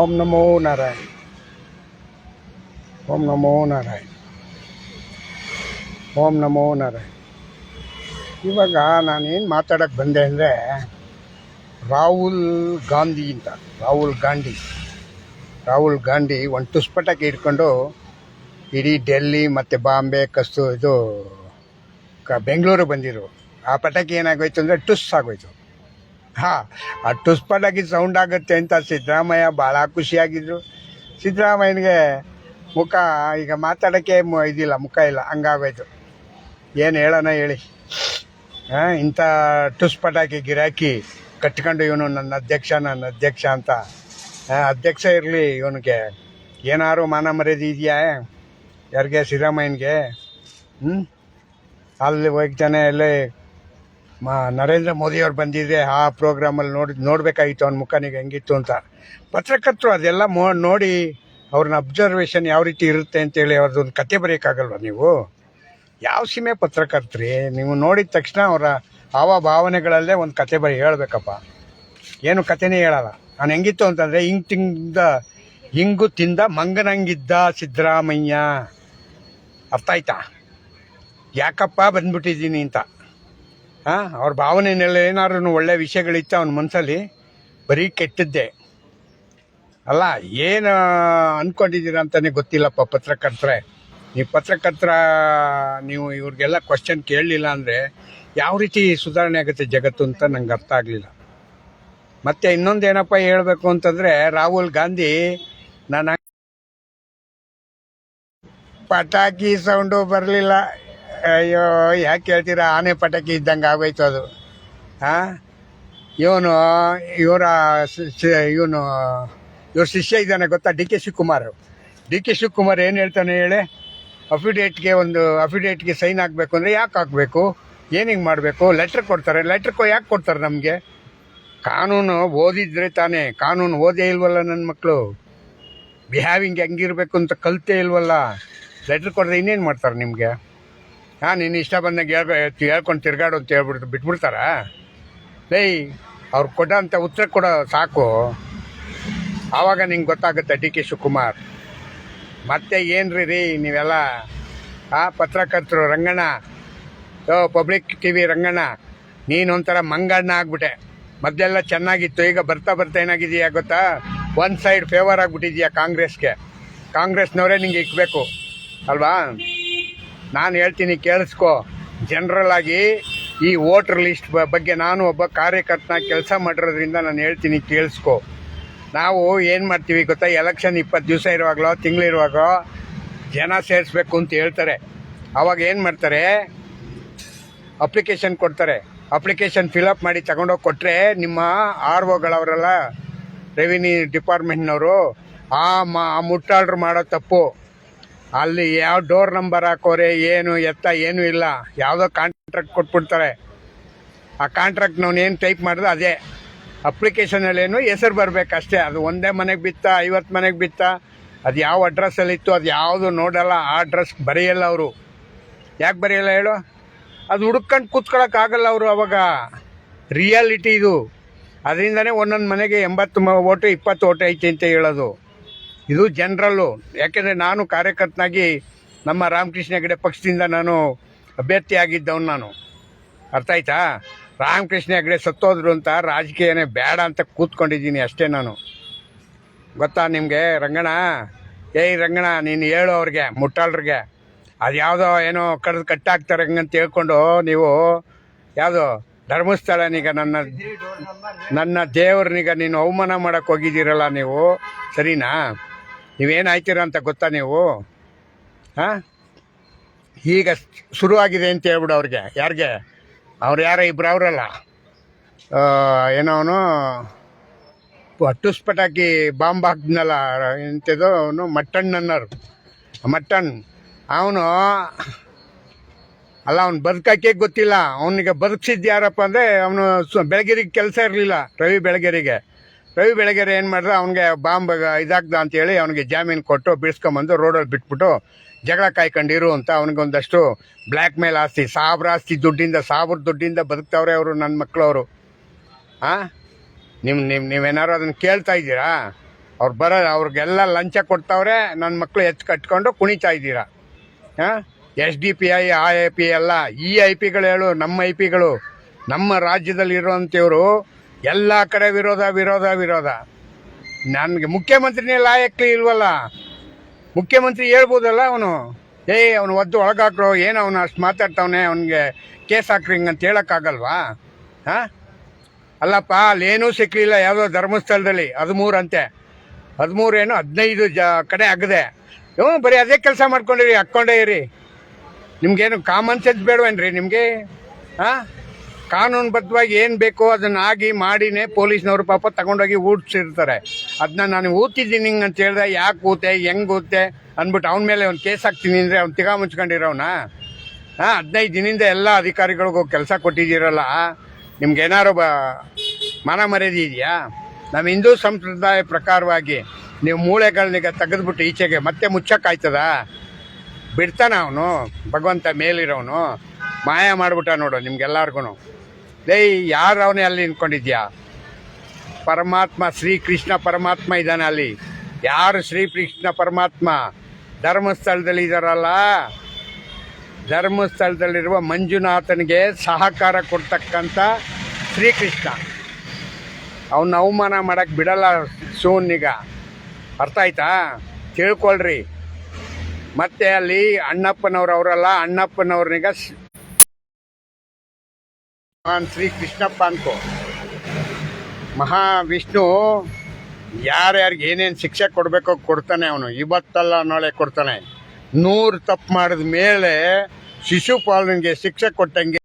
ಓಂ ನಮೋ ನಾರಾಯಣ. ಓಂ ನಮೋ ನಾರಾಯಣ. ಓಂ ನಮೋ ನಾರಾಯಣ. ಇವಾಗ ನಾನೇನು ಮಾತಾಡೋಕ್ಕೆ ಬಂದೆ ಅಂದರೆ ರಾಹುಲ್ ಗಾಂಧಿ ಅಂತ, ರಾಹುಲ್ ಗಾಂಧಿ. ರಾಹುಲ್ ಗಾಂಧಿ ಒಂದು ತುಸ್ಪಟಕ್ಕೆ ಇಟ್ಕೊಂಡು ಇಡೀ ಡೆಲ್ಲಿ ಮತ್ತು ಬಾಂಬೆ ಕಸ್ತು ಇದು ಕ ಬೆಂಗಳೂರು ಬಂದಿರು ಆ ಪಟಾಕಿ ಏನಾಗೋಯ್ತು ಅಂದರೆ ಟುಸ್ ಆಗೋಯ್ತು. ಹಾಂ, ಆ ಟುಸ್ ಪಟಾಕಿ ಸೌಂಡ್ ಆಗುತ್ತೆ ಅಂತ ಸಿದ್ದರಾಮಯ್ಯ ಭಾಳ ಖುಷಿಯಾಗಿದ್ರು. ಸಿದ್ದರಾಮಯ್ಯನಿಗೆ ಮುಖ, ಈಗ ಮಾತಾಡೋಕ್ಕೆ ಮು- ಇದಿಲ್ಲ, ಮುಖ ಇಲ್ಲ, ಹಂಗಾಗೋಯ್ತು. ಏನು ಹೇಳೋಣ ಹೇಳಿ. ಹಾಂ, ಇಂಥ ಟುಸ್ ಪಟಾಕಿ ಗಿರಾಕಿ ಕಟ್ಕೊಂಡು ಇವನು ನನ್ನ ಅಧ್ಯಕ್ಷ ನನ್ನ ಅಧ್ಯಕ್ಷ ಅಂತ. ಅಧ್ಯಕ್ಷ ಇರಲಿ ಇವನಿಗೆ. ಏನಾದ್ರು ಮಾನ ಮರ್ಯಾದೆ ಇದೆಯಾ? ಯಾರಿಗೆ? ಸಿದ್ದರಾಮಯ್ಯನಿಗೆ? ಹ್ಞೂ ಅಲ್ಲಿ ಹೋಗ್ತಾನೆ, ಅಲ್ಲಿ ಮಾ, ನರೇಂದ್ರ ಮೋದಿಯವ್ರು ಬಂದಿದ್ರೆ ಆ ಪ್ರೋಗ್ರಾಮಲ್ಲಿ ನೋಡಿ, ನೋಡಬೇಕಾಗಿತ್ತು ಅವ್ನ ಮುಖನಿಗೆ ಹೆಂಗಿತ್ತು ಅಂತ. ಪತ್ರಕರ್ತರು ಅದೆಲ್ಲ ಮೋ, ನೋಡಿ ಅವ್ರನ್ನ ಅಬ್ಸರ್ವೇಷನ್ ಯಾವ ರೀತಿ ಇರುತ್ತೆ ಅಂತೇಳಿ ಅವ್ರದ್ದೊಂದು ಕತೆ ಬರೆಯೋಕ್ಕಾಗಲ್ವ ನೀವು? ಯಾವ ಸೀಮೆ ಪತ್ರಕರ್ತರಿ? ನೀವು ನೋಡಿದ ತಕ್ಷಣ ಅವರ ಆವ ಭಾವನೆಗಳಲ್ಲೇ ಒಂದು ಕತೆ ಬರೀ, ಹೇಳ್ಬೇಕಪ್ಪ. ಏನು ಕತೆನೇ ಹೇಳಲ್ಲ. ನಾನು ಹೆಂಗಿತ್ತು ಅಂತಂದರೆ, ಹಿಂಗ್ ತಿಂದ, ಹಿಂಗು ತಿಂದ ಮಂಗನಂಗಿದ್ದ ಸಿದ್ದರಾಮಯ್ಯ. ಅರ್ಥ ಆಯ್ತಾ? ಯಾಕಪ್ಪ ಬಂದ್ಬಿಟ್ಟಿದ್ದೀನಿ ಅಂತ. ಹಾಂ, ಅವ್ರ ಭಾವನೆಯಲ್ಲಿ ಏನಾದ್ರೂ ಒಳ್ಳೆ ವಿಷಯಗಳಿತ್ತು ಅವನ ಮನಸ್ಸಲ್ಲಿ ಬರೀ ಕೆಟ್ಟದ್ದೇ. ಅಲ್ಲ, ಏನು ಅಂದ್ಕೊಂಡಿದ್ದೀರ ಅಂತಲೇ ಗೊತ್ತಿಲ್ಲಪ್ಪ ಪತ್ರಕರ್ತರೆ. ನೀವು ಪತ್ರಕರ್ತರ, ನೀವು ಇವ್ರಿಗೆಲ್ಲ ಕ್ವಶನ್ ಕೇಳಲಿಲ್ಲ ಅಂದರೆ ಯಾವ ರೀತಿ ಸುಧಾರಣೆ ಆಗುತ್ತೆ ಜಗತ್ತು ಅಂತ ನಂಗೆ ಅರ್ಥ ಆಗಲಿಲ್ಲ. ಮತ್ತೆ ಇನ್ನೊಂದು ಏನಪ್ಪ ಹೇಳಬೇಕು ಅಂತಂದರೆ, ರಾಹುಲ್ ಗಾಂಧಿ ನಾನು ಪಟಾಕಿ ಸೌಂಡು ಬರಲಿಲ್ಲ. ಅಯ್ಯೋ, ಯಾಕೆ ಹೇಳ್ತೀರಾ ಆನೆ ಪಟಾಕಿ ಇದ್ದಂಗೆ ಆಗೋಯ್ತು ಅದು. ಹಾಂ? ಇವನು, ಇವರ ಇವನು, ಇವ್ರ ಶಿಷ್ಯ ಇದ್ದಾನೆ ಗೊತ್ತಾ? D K Shivakumar. D K Shivakumar ಏನು ಹೇಳ್ತಾನೆ ಹೇಳಿ? ಅಫಿಡೇಟ್ಗೆ ಒಂದು, ಅಫಿಡೇಟ್ಗೆ ಸೈನ್ ಹಾಕಬೇಕು ಅಂದರೆ ಯಾಕೆ ಹಾಕಬೇಕು? ಏನಿಂಗೆ ಮಾಡಬೇಕು? ಲೆಟ್ರ್ ಕೊಡ್ತಾರೆ. ಲೆಟ್ರ್ ಯಾಕೆ ಕೊಡ್ತಾರೆ ನಮಗೆ? ಕಾನೂನು ಓದಿದ್ರೆ ತಾನೇ. ಕಾನೂನು ಓದೇ ಇಲ್ವಲ್ಲ ನನ್ನ ಮಕ್ಕಳು ಬಿಹೇವಿಂಗ್ ಹೆಂಗಿರ್ಬೇಕು ಅಂತ ಕಲ್ತೇ ಇಲ್ವಲ್ಲ? ಲೆಟ್ರ್ ಕೊಡದೆ ಇನ್ನೇನು ಮಾಡ್ತಾರೆ ನಿಮಗೆ? ನೀನು ಇಷ್ಟ ಬಂದಂಗೆ ಹೇಳ್ಕೊ ಹೇಳ್ಕೊಂಡು ತಿರ್ಗಾಡು ಅಂತ ಹೇಳ್ಬಿಡ್ತು ಬಿಟ್ಬಿಡ್ತಾರ? ಏಯ್ ಅವ್ರು ಕೊಡೋಂಥ ಉತ್ತರ ಕೊಡೋ ಸಾಕು. ಆವಾಗ ನಿಂಗೆ ಗೊತ್ತಾಗುತ್ತೆ ಡಿ ಕೆ ಶಿವಕುಮಾರ್. ಮತ್ತೆ ಏನ್ರಿ ರೀ ನೀವೆಲ್ಲ? ಆ ಪತ್ರಕರ್ತರು ರಂಗಣ್ಣ. ಓ, ಪಬ್ಲಿಕ್ ಟಿ ವಿ ರಂಗಣ್ಣ. ನೀನು ಒಂಥರ ಮಂಗಣ್ಣ ಆಗ್ಬಿಟ್ಟೆ. ಮೊದಲೆಲ್ಲ ಚೆನ್ನಾಗಿತ್ತು. ಈಗ ಬರ್ತಾ ಬರ್ತಾ ಏನಾಗಿದೆಯಾ ಗೊತ್ತಾ? ಒನ್ ಸೈಡ್ ಫೇವರ್ ಆಗಿಬಿಟ್ಟಿದೆಯಾ ಕಾಂಗ್ರೆಸ್ಗೆ. ಕಾಂಗ್ರೆಸ್ನವರೇ ನಿಂಗೆ ಇಕ್ಬೇಕು. ಅಲ್ವಾ? ನಾನು ಹೇಳ್ತೀನಿ ಕೇಳಿಸ್ಕೊ. ಜನರಲ್ ಆಗಿ ಈ ವೋಟರ್ ಲಿಸ್ಟ್ ಬಗ್ಗೆ ನಾನು ಒಬ್ಬ ಕಾರ್ಯಕರ್ತನ ಕೆಲಸ ಮಾಡಿರೋದ್ರಿಂದ ನಾನು ಹೇಳ್ತೀನಿ ಕೇಳಿಸ್ಕೊ. ನಾವು ಏನು ಮಾಡ್ತೀವಿ ಗೊತ್ತಾ? ಎಲೆಕ್ಷನ್ ಇಪ್ಪತ್ತು ದಿವಸ ಇರುವಾಗಲೋ ತಿಂಗಳಿರುವಾಗಲೋ ಜನ ಸೇರಿಸ್ಬೇಕು ಅಂತ ಹೇಳ್ತಾರೆ. ಅವಾಗ ಏನು ಮಾಡ್ತಾರೆ? ಅಪ್ಲಿಕೇಶನ್ ಕೊಡ್ತಾರೆ. ಅಪ್ಲಿಕೇಶನ್ ಫಿಲಪ್ ಮಾಡಿ ತಗೊಂಡೋಗಿ ಕೊಟ್ಟರೆ ನಿಮ್ಮ ಆರ್ ಒಗಳವರೆಲ್ಲ ರೆವಿನ್ಯೂ ಡಿಪಾರ್ಟ್ಮೆಂಟ್ನವರು ಆ ಮ ಮಾಡೋ ತಪ್ಪು. ಅಲ್ಲಿ ಯಾವ ಡೋರ್ ನಂಬರ್ ಹಾಕೋರೆ, ಏನು ಎತ್ತ, ಏನೂ ಇಲ್ಲ. ಯಾವುದೋ ಕಾಂಟ್ರಾಕ್ಟ್ ಕೊಟ್ಬಿಡ್ತಾರೆ. ಆ ಕಾಂಟ್ರಾಕ್ಟ್ ನಾವು ಏನು ಟೈಪ್ ಮಾಡಿದ್ರೆ ಅದೇ. ಅಪ್ಲಿಕೇಶನಲ್ಲಿ ಏನು ಹೆಸರು ಬರಬೇಕಷ್ಟೇ. ಅದು ಒಂದೇ ಮನೆಗೆ ಬಿತ್ತ, ಐವತ್ತು ಮನೆಗೆ ಬಿತ್ತ, ಅದು ಯಾವ ಅಡ್ರೆಸ್ಸಲ್ಲಿ ಇತ್ತು, ಅದು ಯಾವುದು ನೋಡಲ್ಲ ಆ ಅಡ್ರೆಸ್ ಬರೆಯಲ್ಲ ಅವರು. ಯಾಕೆ ಬರೆಯಲ್ಲ ಹೇಳು? ಅದು ಹುಡ್ಕೊಂಡು ಕೂತ್ಕೊಳ್ಳೋಕ್ಕಾಗಲ್ಲ ಅವರು ಅವಾಗ. ರಿಯಾಲಿಟಿ ಇದು. ಅದರಿಂದನೇ ಒಂದೊಂದು ಮನೆಗೆ ಎಂಬತ್ತು ಓಟು, ಇಪ್ಪತ್ತು ಓಟು ಐತೆ ಅಂತ ಹೇಳೋದು. ಇದು ಜನರಲ್ಲು. ಯಾಕೆಂದರೆ ನಾನು ಕಾರ್ಯಕರ್ತನಾಗಿ ನಮ್ಮ ರಾಮಕೃಷ್ಣ ಹೆಗಡೆ ಪಕ್ಷದಿಂದ ನಾನು ಅಭ್ಯರ್ಥಿ ಆಗಿದ್ದವನು ನಾನು. ಅರ್ಥ ಆಯ್ತಾ? ರಾಮಕೃಷ್ಣ ಹೆಗಡೆ ಸತ್ತೋದ್ರು ಅಂತ ರಾಜಕೀಯನೇ ಬೇಡ ಅಂತ ಕೂತ್ಕೊಂಡಿದ್ದೀನಿ ಅಷ್ಟೇ ನಾನು. ಗೊತ್ತಾ ನಿಮಗೆ? ರಂಗಣ ಏಯ್ ರಂಗಣ ನೀನು ಹೇಳು ಅವ್ರಿಗೆ, ಮುಟ್ಟಾಳ್ರಿಗೆ. ಅದು ಯಾವುದೋ ಏನೋ ಕಡ್ದು ಕಟ್ಟಾಕ್ತಾರೆ ಹಂಗಂತ ಹೇಳ್ಕೊಂಡು ನೀವು ಯಾವುದು? ಧರ್ಮಸ್ಥಳನೀಗ ನನ್ನ ನನ್ನ ದೇವ್ರನೀಗ ನೀನು ಅವಮಾನ ಮಾಡಕ್ಕೆ ಹೋಗಿದ್ದೀರಲ್ಲ ನೀವು? ಸರಿನಾ? ನೀವೇನಾಯ್ತೀರ ಅಂತ ಗೊತ್ತಾ ನೀವು? ಹಾಂ? ಈಗ ಶುರುವಾಗಿದೆ ಅಂತ ಹೇಳ್ಬಿಡು ಅವ್ರಿಗೆ. ಯಾರಿಗೆ? ಅವ್ರು ಯಾರೋ ಇಬ್ಬರು ಅವರಲ್ಲ. ಏನೋ ಅವನು ಪಟಾಕಿ ಬಾಂಬ್ ಹಾಕಿದ್ನಲ್ಲ ಎಂಥದ್ದು ಅವನು ಮಟ್ಟಣ್ಣ ಅನ್ನೋರು. ಮಟ್ಟಣ್. ಅವನು ಅಲ್ಲ, ಅವ್ನು ಬದುಕಕ್ಕೆ ಗೊತ್ತಿಲ್ಲ. ಅವನಿಗೆ ಬದುಕಿಸಿದ್ದು ಯಾರಪ್ಪ ಅಂದರೆ, ಅವನು ಬೆಳಗೆರಿಗೆ ಕೆಲಸ ಇರಲಿಲ್ಲ, ರವಿ ಬೆಳಗೆರಿಗೆ. ರವಿ ಬೆಳಗೆರೆ ಏನು ಮಾಡಿದ್ರೆ ಅವನಿಗೆ ಬಾಂಬ್ ಇದಾಗ್ದ ಅಂತೇಳಿ ಅವನಿಗೆ ಜಾಮೀನು ಕೊಟ್ಟು ಬಿಡಿಸ್ಕೊಂಬಂದು ರೋಡಲ್ಲಿ ಬಿಟ್ಬಿಟ್ಟು ಜಗಳ ಕಾಯ್ಕೊಂಡಿರು ಅಂತ ಅವನಿಗೊಂದಷ್ಟು ಬ್ಲ್ಯಾಕ್ ಮೇಲ್ ಆಸ್ತಿ ಸಾವಿರ ಆಸ್ತಿ ದುಡ್ಡಿಂದ ಸಾವಿರ ದುಡ್ಡಿಂದ ಬದುಕ್ತವ್ರೆ ಅವರು ನನ್ನ ಮಕ್ಕಳು ಅವರು ಹಾಂ ನಿಮ್ಮ ನಿಮ್ಮ ನೀವೇನಾರು ಅದನ್ನು ಕೇಳ್ತಾ ಇದ್ದೀರಾ? ಅವ್ರು ಬರೋ, ಅವ್ರಿಗೆಲ್ಲ ಲಂಚ ಕೊಡ್ತಾವ್ರೆ ನನ್ನ ಮಕ್ಕಳು ಎತ್ತು ಕಟ್ಕೊಂಡು ಕುಣಿತಾ ಇದ್ದೀರಾ? ಹಾಂ ಎಸ್ ಡಿ ಪಿ ಐ, ಆ ಐ ಪಿ ಎಲ್ಲ, ಈ ಐ ಪಿಗಳು ಹೇಳು ನಮ್ಮ ಐ ಪಿಗಳು, ನಮ್ಮ ರಾಜ್ಯದಲ್ಲಿ ಇರುವಂಥವ್ರು ಎಲ್ಲ ಕಡೆ ವಿರೋಧ ವಿರೋಧ ವಿರೋಧ. ನನಗೆ ಮುಖ್ಯಮಂತ್ರಿನೇ ಲಾಯಕ್ಲಿ ಇಲ್ವಲ್ಲ? ಮುಖ್ಯಮಂತ್ರಿ ಹೇಳ್ಬೋದಲ್ಲ ಅವನು? ಏಯ್ ಅವನು ಒದ್ದು ಒಳಗಾಕ್ರು, ಏನು ಅವನು ಅಷ್ಟು ಮಾತಾಡ್ತವನೆ, ಅವನಿಗೆ ಕೇಸ್ ಹಾಕ್ರಿ ಅಂತ ಹೇಳೋಕ್ಕಾಗಲ್ವಾ? ಹಾಂ? ಅಲ್ಲಪ್ಪ ಅಲ್ಲೇನೂ ಸಿಕ್ಕಲಿಲ್ಲ ಯಾವುದೋ ಧರ್ಮಸ್ಥಳದಲ್ಲಿ ಹದಿಮೂರು ಅಂತೆ ಹದಿಮೂರು ಏನು ಹದಿನೈದು ಜ, ಕಡೆ ಆಗದೆ. ಹ್ಞೂ, ಬರೀ ಅದೇ ಕೆಲಸ ಮಾಡ್ಕೊಂಡಿರಿ, ಹಾಕ್ಕೊಂಡೇ ಇರಿ. ನಿಮ್ಗೇನು ಕಾಮನ್ ಸೆನ್ಸ್ ಬೇಡವೇನ್ರಿ ನಿಮಗೆ? ಹಾಂ? ಕಾನೂನುಬದ್ಧವಾಗಿ ಏನು ಬೇಕೋ ಅದನ್ನ ಆಗಿ ಮಾಡಿನೇ ಪೊಲೀಸ್ನವರು ಪಾಪ ತಗೊಂಡೋಗಿ ಊಟಿಸಿರ್ತಾರೆ ಅದನ್ನ ನಾನು ಊತಿದ್ದೀನಿ ಹಿಂಗೆ ಅಂತ ಹೇಳಿದೆ, ಯಾಕೆ ಊತೆ, ಹೆಂಗೆ ಊತೆ ಅಂದ್ಬಿಟ್ಟು ಅವನ ಮೇಲೆ ಒಂದು ಕೇಸ್ ಹಾಕ್ತೀನಿ ಅಂದರೆ ಅವ್ನು ತಿಗಾ ಮುಚ್ಕೊಂಡಿರೋನ? ಹಾಂ, ಹದಿನೈದು ದಿನದಿಂದ ಎಲ್ಲ ಅಧಿಕಾರಿಗಳಿಗೂ ಕೆಲಸ ಕೊಟ್ಟಿದ್ದೀರಲ್ಲ ನಿಮ್ಗೇನಾರು ಬ ಮನ ಮರ್ಯಾದೆ ನಮ್ಮ ಹಿಂದೂ ಸಂಪ್ರದಾಯ ಪ್ರಕಾರವಾಗಿ ನೀವು ಮೂಳೆಗಳನ್ನೀಗ ತೆಗೆದ್ಬಿಟ್ಟು ಈಚೆಗೆ ಮತ್ತೆ ಮುಚ್ಚಕ್ಕಾಯ್ತದ ಬಿಡ್ತಾನ ಅವನು, ಭಗವಂತ ಮೇಲಿರೋನು, ಮಾಯ ಮಾಡಿಬಿಟ್ಟ ನೋಡು ನಿಮ್ಗೆಲ್ಲರಿಗೂ ಲೇ, ಯಾರು ಅವನೇ ಅಲ್ಲಿ ನಿಂತ್ಕೊಂಡಿದ್ಯಾ? ಪರಮಾತ್ಮ ಶ್ರೀಕೃಷ್ಣ ಪರಮಾತ್ಮ ಇದ್ದಾನೆ ಅಲ್ಲಿ. ಯಾರು ಶ್ರೀಕೃಷ್ಣ ಪರಮಾತ್ಮ? ಧರ್ಮಸ್ಥಳದಲ್ಲಿ ಇದ್ದಾರಲ್ಲ? ಧರ್ಮಸ್ಥಳದಲ್ಲಿರುವ ಮಂಜುನಾಥನಿಗೆ ಸಹಕಾರ ಕೊಡ್ತಕ್ಕಂಥ ಶ್ರೀಕೃಷ್ಣ ಅವನ ಅವಮಾನ ಮಾಡೋಕ್ಕೆ ಬಿಡಲ್ಲ ಸೋನ್ನಿಗ ಅರ್ಥ ಆಯ್ತಾ? ತಿಳ್ಕೊಳ್ರಿ. ಮತ್ತೆ ಅಲ್ಲಿ ಅಣ್ಣಪ್ಪನವ್ರು ಅವರಲ್ಲ ಅಣ್ಣಪ್ಪನವ್ರನಿಗ ಮಹಾನ್ ಶ್ರೀ ಕೃಷ್ಣಪ್ಪ ಅನ್ಕೋ ಮಹಾವಿಷ್ಣು ಯಾರ್ಯಾರಿಗೆ ಏನೇನು ಶಿಕ್ಷೆ ಕೊಡಬೇಕೋ ಕೊಡ್ತಾನೆ ಅವನು. ಇವತ್ತಲ್ಲ ನಾಳೆ ಕೊಡ್ತಾನೆ. ನೂರು ತಪ್ಪು ಮಾಡಿದ ಮೇಲೆ ಶಿಶುಪಾಲನಿಗೆ ಶಿಕ್ಷೆ ಕೊಟ್ಟಂಗೆ